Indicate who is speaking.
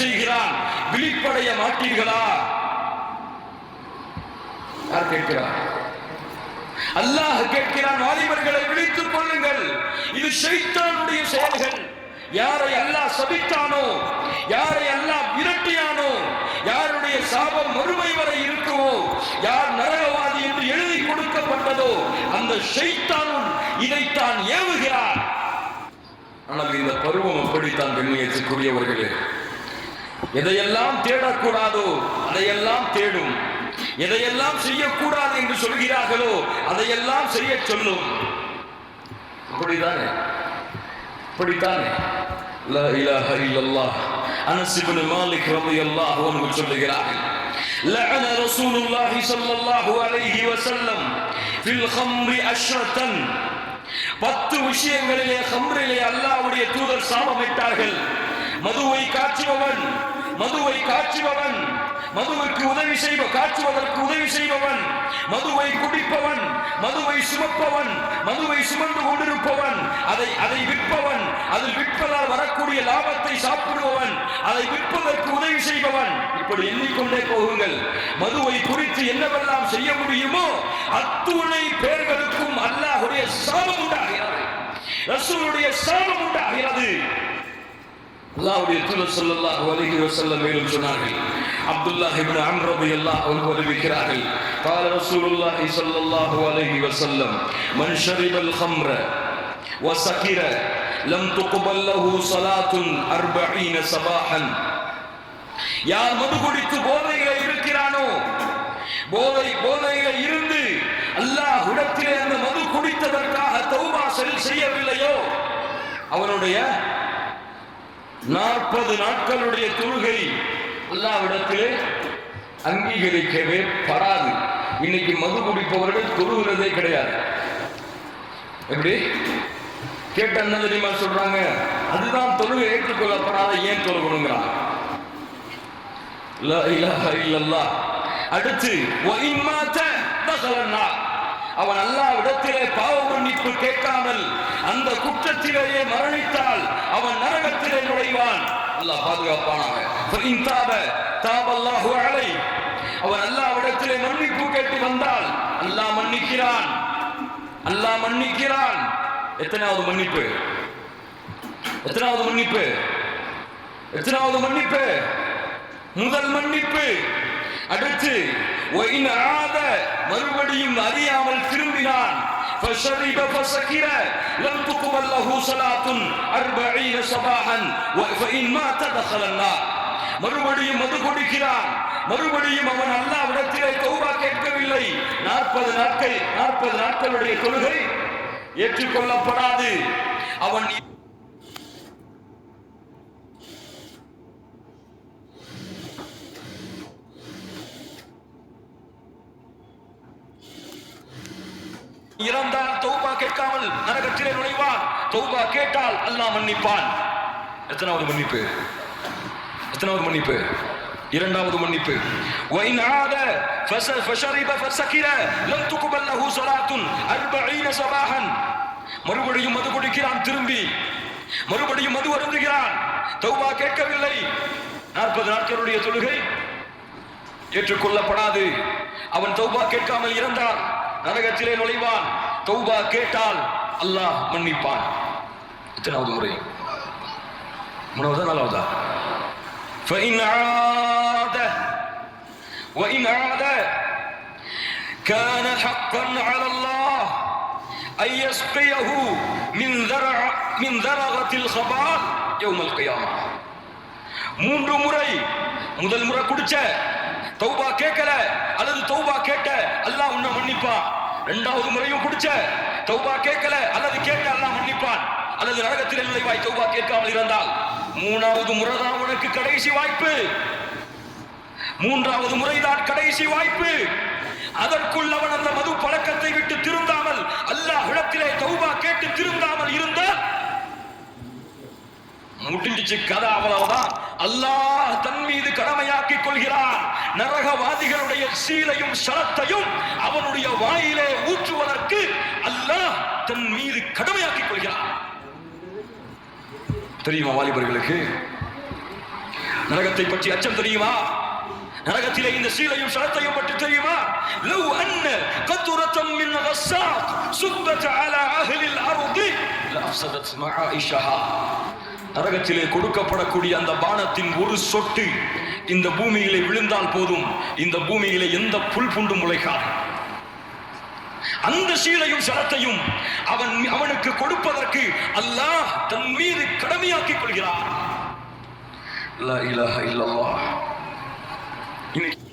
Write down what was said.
Speaker 1: செய்கிறான். விழிப்படைய மாட்டீர்களா? யார் கேட்கிறார்? அல்லாஹ் கேட்கிறான் வாலிபர்களை விழித்துக் கொள்ளுங்கள். இது ஷைத்தானுடைய செயல்கள். யாரை அல்லாஹ் சபித்தானோ யாரை அல்லாஹ் விரட்டியானோ யாருடைய சாபம் மறுமை வரை இருக்குமோ யார் நரகவாதி என்று எழுதி கொடுக்கப்பட்டதோ அந்த ஷைத்தானும் இதைத்தான் ஏவுகிறார். ஆனால் இந்த பருவம் அப்படித்தான் கண்ணியத்துக்குரியவர்களே எதையெல்லாம் தேடக்கூடாதோ அதையெல்லாம் தேடும் எதையெல்லாம் செய்யக்கூடாது என்று சொல்கிறார்களோ அதையெல்லாம் செய்ய சொல்லும் அப்படித்தானே அப்படித்தானே லா இலாஹ இல்லல்லாஹ் அனஸ் இப்னு மாலிக் ரலியல்லாஹு அன்ஹு சொல்லுகிறார்கள் لعن رسول الله صلى الله عليه وسلم في الخمر عشرة பத்து விஷயங்களிலே ஹம்ரிலே அல்லாஹ்வுடைய தூதர் சாபமிட்டார்கள் மதுவை காய்ச்சுபவன் மதுவை காய்ச்சுபவன் மதுவுக்கு உதவி செய்வ காய்ச்சுவதற்கு உதவி செய்பவன் மதுவை குடிப்பவன் மதுவை சுமப்பவன் மதுவை சுமந்து கொண்டிருப்பவன் அதை அதை விற்பவன் அதில் விற்பதால் வரக்கூடிய லாபத்தை சாப்பிடுபவன் அதை விற்பதற்கு உதவி செய்பவன். இப்படி எண்ணிக்கொண்டே போகுங்கள். மதுவை குறித்து என்னவெல்லாம் செய்ய முடியுமோ அத்துணை பேர்களுக்கும் அல்லாஹுடைய சாபம் உண்டாகிறது. ரசூலுடைய சாபம் உண்டாகிறது. அல்லாஹ்வுடைய தூதர் ஸல்லல்லாஹு அலைஹி வஸல்லம் மேலும் சொன்னார்கள் அப்துல்லாஹ் இப்னு அம்ர் ரலியல்லாஹு அன்ஹு அறிவிக்கிறார்கள் قال رسول الله صلى الله عليه وسلم من شرب الخمر وسكر لم تقبل له صلاة أربعين صباحا யார் மது குடித்து போதையில இருக்கிறானோ போதை போதையில இருந்து அல்லாஹ் இடத்திலே அந்த மது குடித்ததற்காக தௌபா செல் செய்யவில்லையோ அவனுடைய நாற்பது நாட்களுடைய தொழுகை அல்லாவிடத்திலே அங்கீகரிக்கவே படாது. இன்னைக்கு மது குடிப்பவர்கள் தொழுகிறதே கிடையாது. எப்படி? கேட்ட என்ன தெரியுமா சொல்றாங்க? அதுதான் தொழுகை ஏற்றுக்கொள்ளப்படாத ஏன் தொழுகணுங்கிறான் அடுத்து அவன் அல்லா இடத்திலே பாவ மன்னிப்பு கேட்காமல் அந்த குற்றத்திலேயே மரணித்தால் அவன் நரகத்திலே நுழைவான். அல்லாஹ் பாதுகாப்பானாக. தாபல்லாஹு அலை. அவன் அல்லாவிடத்திலே மன்னிப்பு கேட்டு வந்தால் அல்லாஹ் மன்னிக்கிறான். அல்லாஹ் மன்னிக்கிறான். எத்தனாவது மன்னிப்பு? எத்தனாவது மன்னிப்பு? எத்தனாவது மன்னிப்பு? முதல் மன்னிப்பு. அடுத்து மறுபடியும் அறியாமல் திரும்பினான் فشرب فسكر لم تقبل له صلاة أربعين صباحا فإن مات دخل النار மறுபடியும் மது குடிக்கிறான் மறுபடியும் அவன் அல்லாவிடத்திலே தௌபா கேட்கவில்லை நாற்பது நாட்கள் நாற்பது நாட்களுடைய கொள்கை ஏற்றுக்கொள்ளப்படாது அவன் இறந்தால் தௌபா கேட்காமல் நரகத்திலே நுழைவான் தௌபா கேட்டால் அல்லாஹ் மன்னிப்பான் எத்தனாவது மன்னிப்பு எத்தனாவது மன்னிப்பு இரண்டாவது மன்னிப்பு وإن عاد فس- فشرب فسكر لم تقبل له صلاة أربعين صباحا மறுபடியும் மது குடிக்கிறான் திரும்பி மறுபடியும் மது அருந்துகிறான் தௌபா கேட்கவில்லை நாற்பது நாட்களுடைய தொழுகை ஏற்றுக்கொள்ளப்படாது அவன் தௌபா கேட்காமல் இருந்தால் நரகத்திலே நுழைவான் தௌபா கேட்டால் அல்லாஹ் மன்னிப்பான் எத்தனாவது முறை மூணாவதா நாலாவதா فإن عاد وإن عاد كان حقا على الله أن يسقيه من ذرع من ذرغة الخبال يوم القيامة மூன்று முறை முதல் முறை குடிச்ச தௌபா கேட்கல அல்லது தௌபா கேட்ட அல்லாஹ் மன்னிப்பா. மன்னிப்பான் இரண்டாவது முறையும் குடிச்ச. தௌபா கேட்கல அல்லது கேட்க அல்லாஹ் மன்னிப்பான். அல்லது நரகத்தில் நுழைவாய் தௌபா கேட்காமல் இருந்தால். மூணாவது முறைதான் உனக்கு கடைசி வாய்ப்பு. மூன்றாவது முறைதான் கடைசி வாய்ப்பு. அதற்குள் அவன் அந்த மது பழக்கத்தை விட்டு திருந்தாமல் அல்லாஹ் இடத்திலே தௌபா கேட்டு திருந்தாமல் இருந்தால் முடிஞ்சிச்சு கதை அவ்வளவுதான். அல்லாஹ் தன் மீது கடமையாக்கிக் கொள்கிறான். நரகவாதிகளுடைய சீலையும் சரத்தையும் அவனுடைய வாயிலே ஊற்றுவதற்கு அல்லாஹ் தன் மீது கடமையாக்கிக் கொள்கிறான். தெரியுமா வாலிபர்களுக்கு? நரகத்தை பற்றி அச்சம் தெரியுமா? நரகத்திலே இந்த சீலையும் சரத்தையும் பற்றி தெரியுமா? லவ் அன்ன கத்துரத்தம் மின் கஸ்ஸாத் சுத்தத் அலா அஹ்லில் அர்தி லஃப்சதத் மஆயிஷஹா. நரகத்திலே கொடுக்கப்படக்கூடிய அந்த பானத்தின் ஒரு சொட்டு இந்த பூமியிலே விழுந்தால் போதும். இந்த பூமியிலே எந்த புல் புண்டு முளைக்காது. அந்த சீலையும் சரத்தையும் அவன் அவனுக்கு கொடுப்பதற்கு அல்லாஹ் தன் மீது கடமையாக்கிக் கொள்கிறார் இன்னைக்கு